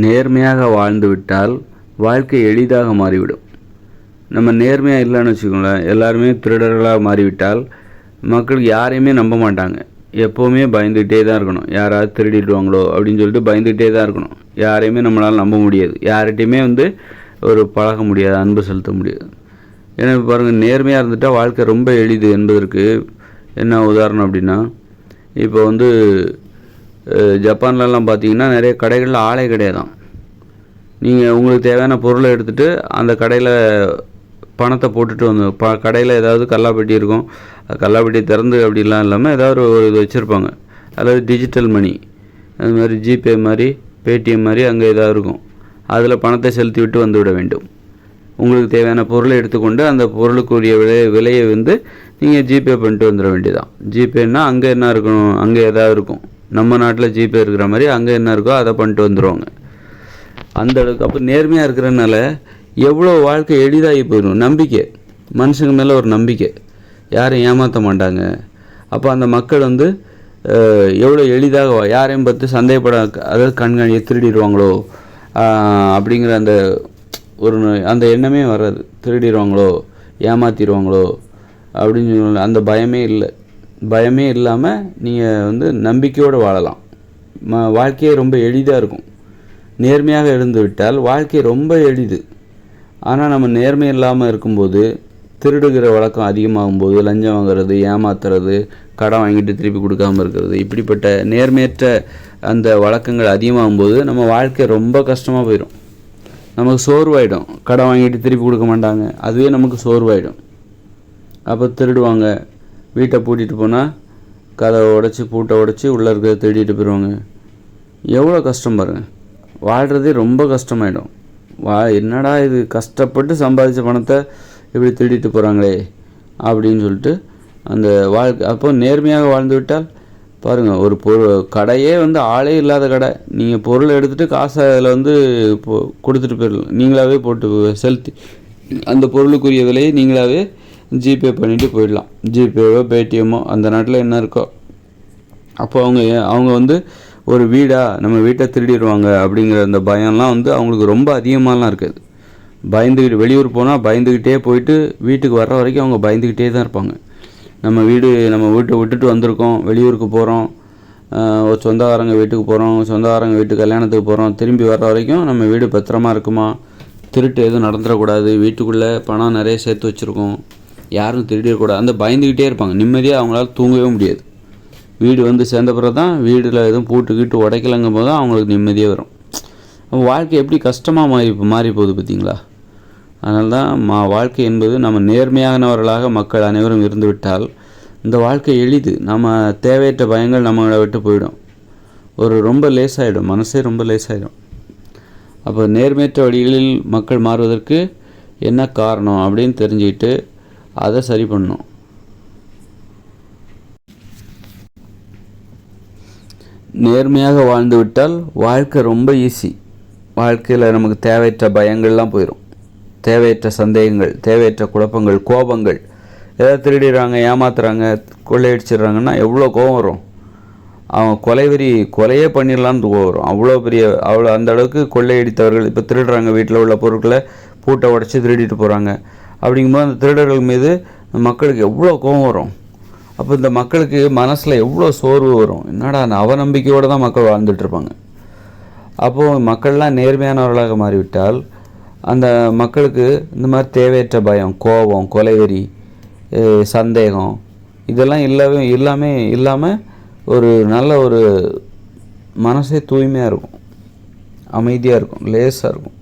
நேர்மையாக வாழ்ந்து விட்டால் வாழ்க்கை எளிதாக மாறிவிடும். நம்ம நேர்மையாக இல்லைன்னு வச்சுக்கோங்களேன் எல்லாருமே திருடர்களாக மாறிவிட்டால் மக்கள் யாரையுமே நம்ப மாட்டாங்க. எப்போவுமே பயந்துகிட்டே தான் இருக்கணும். யாராவது திருடிடுவாங்களோ அப்படின்னு சொல்லிட்டு பயந்துகிட்டே தான் இருக்கணும். யாரையுமே நம்மளால் நம்ப முடியாது. யார்கிட்டையுமே வந்து ஒரு பழக முடியாது அன்பு செலுத்த முடியாது. ஏன்னா இப்போ பாருங்கள் நேர்மையாக இருந்துட்டால் வாழ்க்கை ரொம்ப எளிது என்பதற்கு என்ன உதாரணம் அப்படின்னா இப்போ வந்து ஜப்பான்லலாம் பார்த்தீங்கன்னா நிறைய கடைகளில் ஆளே கிடையாதான் நீங்கள் உங்களுக்கு தேவையான பொருளை எடுத்துகிட்டு அந்த கடையில் பணத்தை போட்டுட்டு வந்து ப கடையில் ஏதாவது கல்லாப்பெட்டி இருக்கும் அது கல்லாப்பெட்டி திறந்து அப்படிலாம் இல்லாமல் ஏதாவது ஒரு இது வச்சுருப்பாங்க. அதாவது டிஜிட்டல் மணி அது மாதிரி ஜிபே மாதிரி பேடிஎம் மாதிரி அங்கே ஏதாவது இருக்கும். அதில் பணத்தை செலுத்தி விட்டு வந்து விட வேண்டும். உங்களுக்கு தேவையான பொருளை எடுத்துக்கொண்டு அந்த பொருளுக்குரிய விலை விலையை வந்து நீங்கள் ஜிபே பண்ணிட்டு வந்துட வேண்டியதான் ஜிபேன்னா அங்கே என்ன இருக்கணும் அங்கே ஏதாவது இருக்கும். நம்ம நாட்டில் ஜிபே இருக்கிற மாதிரி அங்கே என்ன இருக்கோ அதை பண்ணிட்டு வந்துடுவாங்க அந்த அளவுக்கு அப்போ நேர்மையாக இருக்கிறனால எவ்வளோ வாழ்க்கை எளிதாகி போயிடும். நம்பிக்கை. மனுஷங்க மேலே ஒரு நம்பிக்கை. யாரும் ஏமாற்ற மாட்டாங்க. அப்போ அந்த மக்கள் வந்து எவ்வளோ எளிதாக யாரையும் பார்த்து சந்தேகப்பட அதாவது கண்காணியை திருடிடுவாங்களோ அப்படிங்கிற அந்த ஒரு அந்த எண்ணமே வராது. திருடிடுவாங்களோ ஏமாத்திடுவாங்களோ அப்படின்னு அந்த பயமே இல்லை. பயமே இல்லாமல் நீங்கள் வந்து நம்பிக்கையோடு வாழலாம். ம வாழ்க்கையே ரொம்ப எளிதாக இருக்கும். நேர்மையாக இருந்து விட்டால் வாழ்க்கை ரொம்ப எளிது. ஆனால் நம்ம நேர்மை இல்லாமல் இருக்கும்போது திருடுகிற வழக்கம் அதிகமாகும்போது லஞ்சம் வாங்குறது ஏமாத்துறது கடன் வாங்கிட்டு திருப்பி கொடுக்காம இருக்கிறது இப்படிப்பட்ட நேர்மையற்ற அந்த வழக்கங்கள் அதிகமாகும்போது நம்ம வாழ்க்கை ரொம்ப கஷ்டமாக போயிடும். நமக்கு சோர்வாயிடும். கடன் வாங்கிட்டு திருப்பி கொடுக்க மாட்டாங்க. அதுவே நமக்கு சோர்வாயிடும். அப்போ திருடுவாங்க. வீட்டை பூட்டிட்டு போனால் கதவை உடச்சி பூட்டை உடச்சி உள்ளே இருக்கிறத தேடிட்டு போயிடுவாங்க எவ்வளோ கஷ்டம் பாருங்கள் வாழ்கிறதே ரொம்ப கஷ்டமாயிடும். வா என்னடா இது கஷ்டப்பட்டு சம்பாதிச்ச பணத்தை இப்படி திருடிட்டு போகிறாங்களே அப்படின்னு சொல்லிட்டு அந்த வாழ்க்கை அப்போ நேர்மையாக வாழ்ந்து விட்டால் பாருங்கள் ஒரு பொருள் கடையே வந்து ஆளே இல்லாத கடை. நீங்கள் பொருளை எடுத்துகிட்டு காசை அதில் வந்து கொடுத்துட்டு போயிடலாம். நீங்களாகவே போட்டு செலுத்தி அந்த பொருளுக்குரிய விலையை நீங்களாகவே ஜிபே பண்ணிவிட்டு போயிடலாம். ஜிபேவோ பேடிஎம்மோ அந்த நாட்டில் என்ன இருக்கோ. அப்போ அவங்க ஏன்- அவங்க வந்து ஒரு வீடாக நம்ம வீட்டை திருடிடுவாங்க அப்படிங்கிற அந்த பயம்லாம் வந்து அவங்களுக்கு ரொம்ப அதிகமாகலாம் இருக்குது. பயந்துக்கிட்டு வெளியூர் போனால் பயந்துக்கிட்டே போயிட்டு வீட்டுக்கு வர்ற வரைக்கும் அவங்க பயந்துக்கிட்டே தான் இருப்பாங்க. நம்ம வீடு நம்ம வீட்டை விட்டுட்டு வந்திருக்கோம் வெளியூருக்கு போகிறோம் ஒரு சொந்தக்காரங்க வீட்டுக்கு போகிறோம் சொந்தக்காரங்க வீட்டுக்கு கல்யாணத்துக்கு போகிறோம் திரும்பி வர்ற வரைக்கும் நம்ம வீடு பத்திரமா இருக்குமா? திருட்டு எதுவும் நடந்துடக்கூடாது. வீட்டுக்குள்ளே பணம் நிறைய சேர்த்து வச்சுருக்கோம். யாரும் திருடிடக்கூடாது அந்த பயந்துக்கிட்டே இருப்பாங்க. நிம்மதியாக அவங்களால தூங்கவே முடியாது. வீடு வந்து சேர்ந்த பிறகு தான் வீடில் எதுவும் பூட்டு கீட்டு உடைக்கலங்கும் போது தான் அவங்களுக்கு நிம்மதியாக வரும். வாழ்க்கை எப்படி கஷ்டமாக மாறி மாறி போகுது பார்த்தீங்களா? அதனால தான் மா வாழ்க்கை என்பது நம்ம நேர்மையானவர்களாக மக்கள் அனைவரும் இருந்துவிட்டால் இந்த வாழ்க்கை எளிது. நம்ம தேவையற்ற பயங்கள் நம்மளை விட்டு போயிடும். ஒரு ரொம்ப லேசாகிடும் மனசே ரொம்ப லேசாகிடும் அப்போ நேர்மையற்ற வழிகளில் மக்கள் மாறுவதற்கு என்ன காரணம் அப்படின்னு தெரிஞ்சுக்கிட்டு அதை சரி பண்ணணும் நேர்மையாக வாழ்ந்து விட்டால் வாழ்க்கை ரொம்ப ஈஸி வாழ்க்கையில் நமக்கு தேவையற்ற பயங்கள்லாம் போயிடும் தேவையற்ற சந்தேகங்கள் தேவையற்ற குழப்பங்கள் கோபங்கள் ஏதாவது திருடிடுறாங்க ஏமாத்துறாங்க கொள்ளையடிச்சிடுறாங்கன்னா எவ்வளோ கோபம் வரும். அவன் கொலைவெறி கொலையே பண்ணிடலான்னு கோவம் வரும். அவ்வளோ பெரிய அவ்வளோ அந்த அளவுக்கு கொள்ளையடித்தவர்கள் இப்போ திருடுறாங்க வீட்டில் உள்ள பொருட்களை பூட்டை உடச்சி திருடிட்டு போகிறாங்க அப்படிங்கும்போது அந்த திருடர்கள் மீது மக்களுக்கு எவ்வளோ கோபம் வரும். அப்போ இந்த மக்களுக்கு மனசில் எவ்வளோ சோர்வு வரும். என்னடா நான் அவநம்பிக்கையோடு தான் மக்கள் வாழ்ந்துட்டுருப்பாங்க அப்போது மக்கள்லாம் நேர்மையானவர்களாக மாறிவிட்டால் அந்த மக்களுக்கு இந்த மாதிரி தேவையற்ற பயம் கோபம் கொலைவெறி சந்தேகம் இதெல்லாம் இல்லவே எல்லாமே இல்லாமல் ஒரு நல்ல ஒரு மனசே தூய்மையாக இருக்கும். அமைதியாக இருக்கும். லேசாக இருக்கும்.